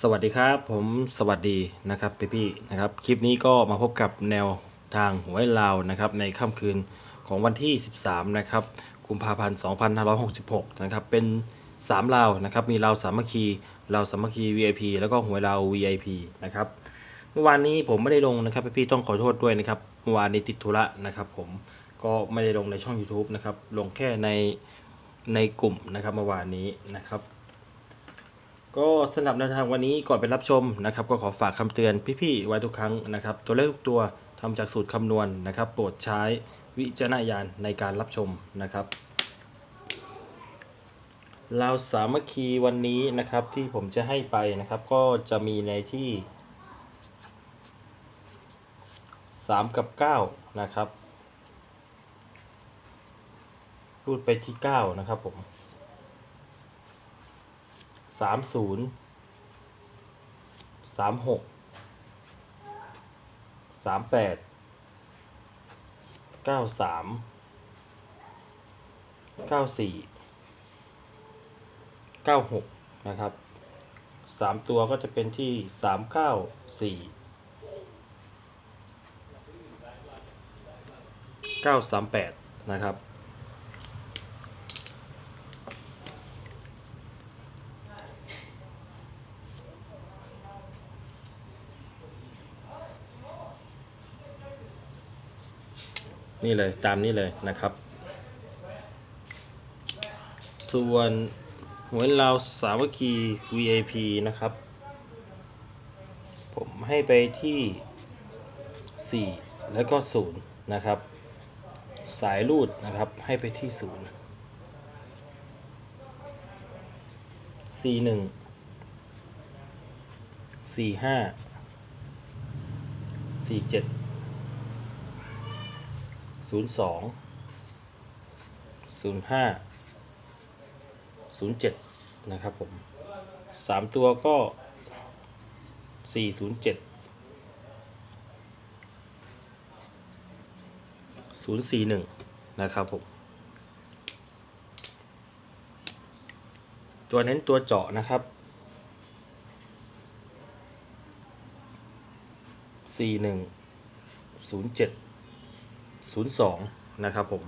สวัสดีครับ ผมสวัสดีนะครับพี่พี่นะครับ คลิปนี้ก็มาพบกับแนวทางหวยลาวนะครับ ในค่ำคืนของวันที่ 13 นะครับกุมภาพันธ์2566 นะครับ เป็น 3 ลาวนะครับ มีลาวสามัคคีลาวสามัคคี VIP แล้วก็หวยลาว VIP นะครับ เมื่อวานนี้ผมไม่ได้ลงนะครับพี่ๆต้องขอโทษด้วยนะครับเมื่อวานนี้ติดธุระนะครับผมก็ไม่ได้ลงในช่อง YouTube นะครับ ลงแค่ในในกลุ่มนะครับเมื่อวานนี้นะครับ ก็สำหรับแนวทางวันนี้ก่อนไปรับชมนะครับ ก็ขอฝากคำเตือนพี่ๆไว้ทุกครั้งนะครับ ตัวเลขทุกตัวทำจากสูตรคำนวณนะครับ โปรดใช้วิจารณญาณในการรับชมนะครับเราสามัคคีวันนี้นะครับที่ผมจะให้ไปนะครับ ก็จะมีในที่ 3 กับ 9 นะครับ รูดไปที่ 9 นะครับผม สามศูนย์สามหกสามแปดเก้าสามเก้าสี่เก้าหกนะครับสามตัวก็จะเป็นที่สามเก้าสี่เก้าสามแปดนะครับ นี่เลยตามนี้เลยนะครับ ส่วนหวยลาวสามัคคี VIP นะครับ ผมให้ไปที่ 4 แล้วก็0นะครับ สายรูดนะครับให้ไปที่ 0 4 1 4 5 4 7 ศูนย์สองศูนย์ห้าศูนย์เจ็ดนะครับผมสามตัวก็สี่ศูนย์เจ็ดศูนย์สี่หนึ่งนะครับผมตัวเน้นตัวเจาะนะครับสี่หนึ่งศูนย์เจ็ด 02 นะครับผม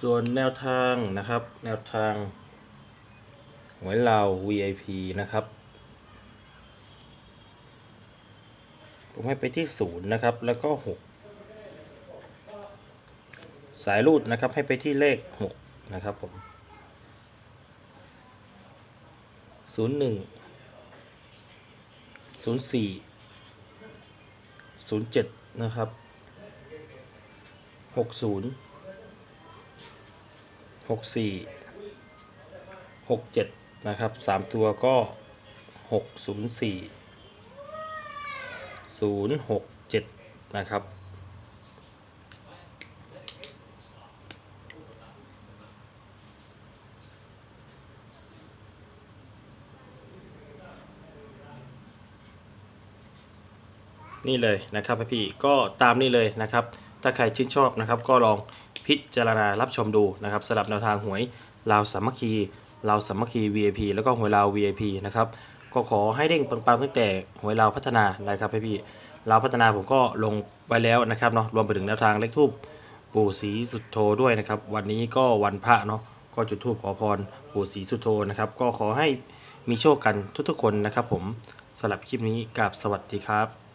ส่วนแนวทางนะครับ แนวทางหวยลาว VIP นะครับ ผมให้ไปที่0นะครับ แล้วก็6สายรูดนะครับให้ไปที่เลข6นะครับผม01ศูนย์สี่ ศูนย์เจ็ดนะครับหกศูนย์หกสี่หกเจ็ดนะครับสามตัวก็หกศูนย์สี่ศูนย์หกเจ็ดนะครับ นี่เลยนะครับพี่ก็ตามนี่เลยนะครับ ถ้าใครชื่นชอบนะครับ ก็ลองพิจารณารับชมดูนะครับสำหรับแนวทางหวยลาวสามัคคีลาวสามัคคี VIP แล้วก็หวยลาว VIP นะครับก็ขอให้เด้งปังๆตั้งแต่หวยลาวพัฒนานะครับพี่ลาวพัฒนาผมก็ลงไปแล้วนะครับเนาะรวมไปถึงแนวทางเลขทูปปู่ศรีสุดโทด้วยนะครับ วันนี้ก็วันพระเนาะก็จุดทูปขอพรปู่ศรีสุดโทนะครับ ก็ขอให้มีโชคกันทุกๆคนนะครับ ผมสำหรับคลิปนี้กับสวัสดีครับ